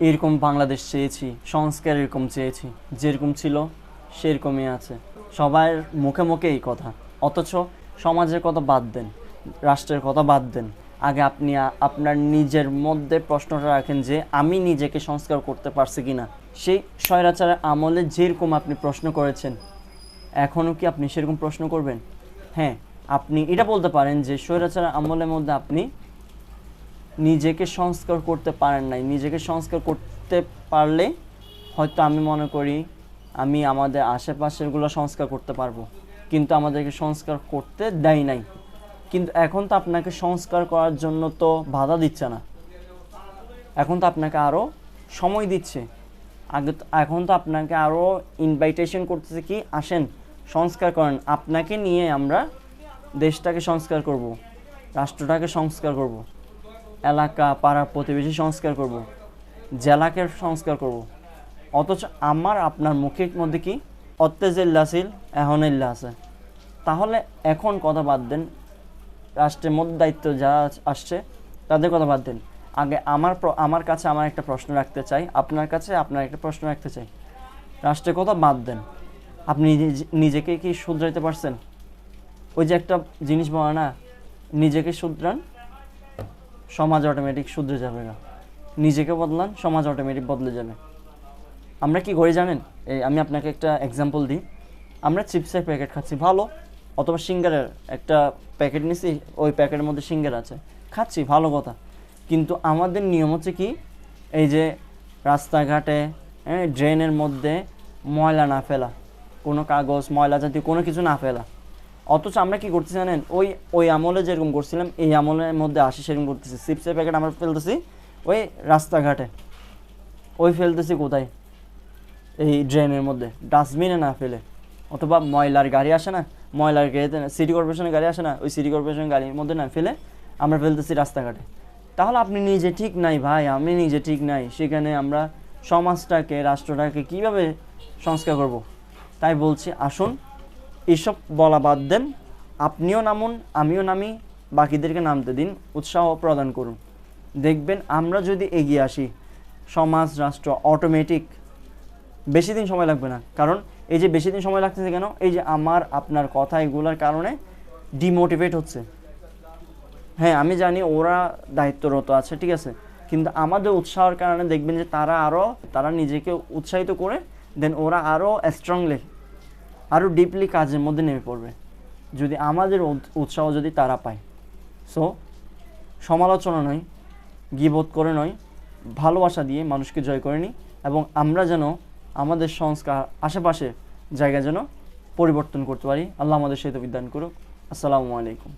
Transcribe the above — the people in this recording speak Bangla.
এরকম বাংলাদেশ চেয়েছি, সংস্কার এরকম চেয়েছি, যেরকম ছিল সেরকমই আছে। সবার মুখে মুখে এই কথা। অথচ সমাজের কথা বাদ দেন, রাষ্ট্রের কথা বাদ দেন। আগে আপনি আপনার নিজের মধ্যে প্রশ্নটা রাখেন যে, আমি নিজেকে সংস্কার করতে পারছি কিনা? সেই স্বৈরাচারের আমলে যেরকম আপনি প্রশ্ন করেছেন এখনও কি আপনি সেরকম প্রশ্ন করবেন? হ্যাঁ আপনি, এটা বলতে পারেন যে স্বৈরাচার আমলের মধ্যে আপনি নিজেকে সংস্কার করতে পারেন নাই। নিজেকে সংস্কার করতে পারলে হয়তো আমি মনে করি আমি আমাদের আশেপাশেরগুলো সংস্কার করতে পারব। কিন্তু আমাদেরকে সংস্কার করতে দেয় নাই। কিন্তু এখন তো আপনাকে সংস্কার করার জন্য তো বাধা দিচ্ছে না। এখন তো আপনাকে আরও সময় দিচ্ছে। আগে এখন তো আপনাকে আরও ইনভাইটেশন করতেছে কি, আসেন, সংস্কার করেন। আপনাকে নিয়ে আমরা দেশটাকে সংস্কার করব, রাষ্ট্রটাকে সংস্কার করব। এলাকা পাড়া প্রতিবেশী সংস্কার করব জেলাকে সংস্কার করব। অথচ আমার, আপনার মুখের মধ্যে কি? অত্যাজিল্লা ছিল এখন ইল্লা আছে। তাহলে এখন কথা বাদ দেন, রাষ্ট্রের মধ্যে দায়িত্ব যারা আসছে, তাদের কথা বাদ দেন। আগে আমার আমার কাছে আমার একটা প্রশ্ন রাখতে চাই, আপনার কাছে আপনার একটা প্রশ্ন রাখতে চাই। রাষ্ট্রের কথা বাদ দেন। আপনি নিজে- নিজেকে কি শুধরাইতে পারছেন? ওই যে একটা জিনিস বলে না, নিজেকে শুধরান সমাজ অটোমেটিক শুধরে যাবে না। নিজেকে বদলান, সমাজ অটোমেটিক বদলে যাবে। আমরা কি করি জানেন? এই আমি আপনাকে একটা এক্সাম্পল দিই। আমরা চিপসের প্যাকেট খাচ্ছি, ভালো। অথবা সিঙ্গারের একটা প্যাকেট নিছি, ওই প্যাকেটের মধ্যে সিঙ্গার আছে। খাচ্ছি, ভালো কথা। কিন্তু আমাদের নিয়ম হচ্ছে কি, এই যে রাস্তাঘাটে হ্যাঁ ড্রেনের মধ্যে ময়লা না ফেলা। কোনো কাগজ, ময়লা জাতীয় কোনো কিছু না ফেলা। অথচ আমরা কি করতেছি জানেন? ওই ওই আমলে যেরকম করছিলাম, এই আমলের মধ্যে আসি সেরকম করতেছি। চিপসের প্যাকেট আমরা ফেলতেছি, ওই রাস্তাঘাটে। ওই ফেলতেছি কোথায়? এই ড্রেনের মধ্যে। ডাস্টবিনে না ফেলে। অথবা ময়লার গাড়ি আসে না, ময়লার গাড়িতে না সিটি কর্পোরেশনের গাড়ি আসে না, ওই সিটি কর্পোরেশনের গাড়ির মধ্যে না ফেলে আমরা ফেলতেছি রাস্তাঘাটে। তাহলে আপনি নিজে ঠিক নাই ভাই, আমি নিজে ঠিক নাই। সেখানে আমরা সমাজটাকে, রাষ্ট্রটাকে কীভাবে সংস্কার করব? তাই বলছি, আসুন এসব বলা বাদ দেন, আপনিও নামুন, আমিও নামি, বাকিদেরকে নামতে দিন, উৎসাহ প্রদান করুন। দেখবেন আমরা যদি এগিয়ে আসি, সমাজ, রাষ্ট্র অটোমেটিক বেশি দিন সময় লাগবে না। কারণ এই যে বেশি দিন সময় লাগতেছে কেন? এই যে আমার, আপনার কথা এগুলোর কারণে ডিমোটিভেট হচ্ছে। হ্যাঁ আমি জানি ওরা দায়িত্বরত আছে, ঠিক আছে? কিন্তু আমাদের উৎসাহের কারণে দেখবেন যে তারা আরও তারা নিজেকে উৎসাহিত করে দেন ওরা আরও স্ট্রংলি আরও ডিপলি কাজের মধ্যে নেমে পড়বে, যদি আমাদের উৎসাহ যদি তারা পায়। সো সমালোচনা নয় গিবোধ করে নয়, ভালোবাসা দিয়ে মানুষকে জয় করে নিই এবং আমরা যেন আমাদের সংস্কার আশেপাশে জায়গা যেন পরিবর্তন করতে পারি। আল্লাহ আমাদের সেই বিদ্যান করুক। আসসালামু আলাইকুম।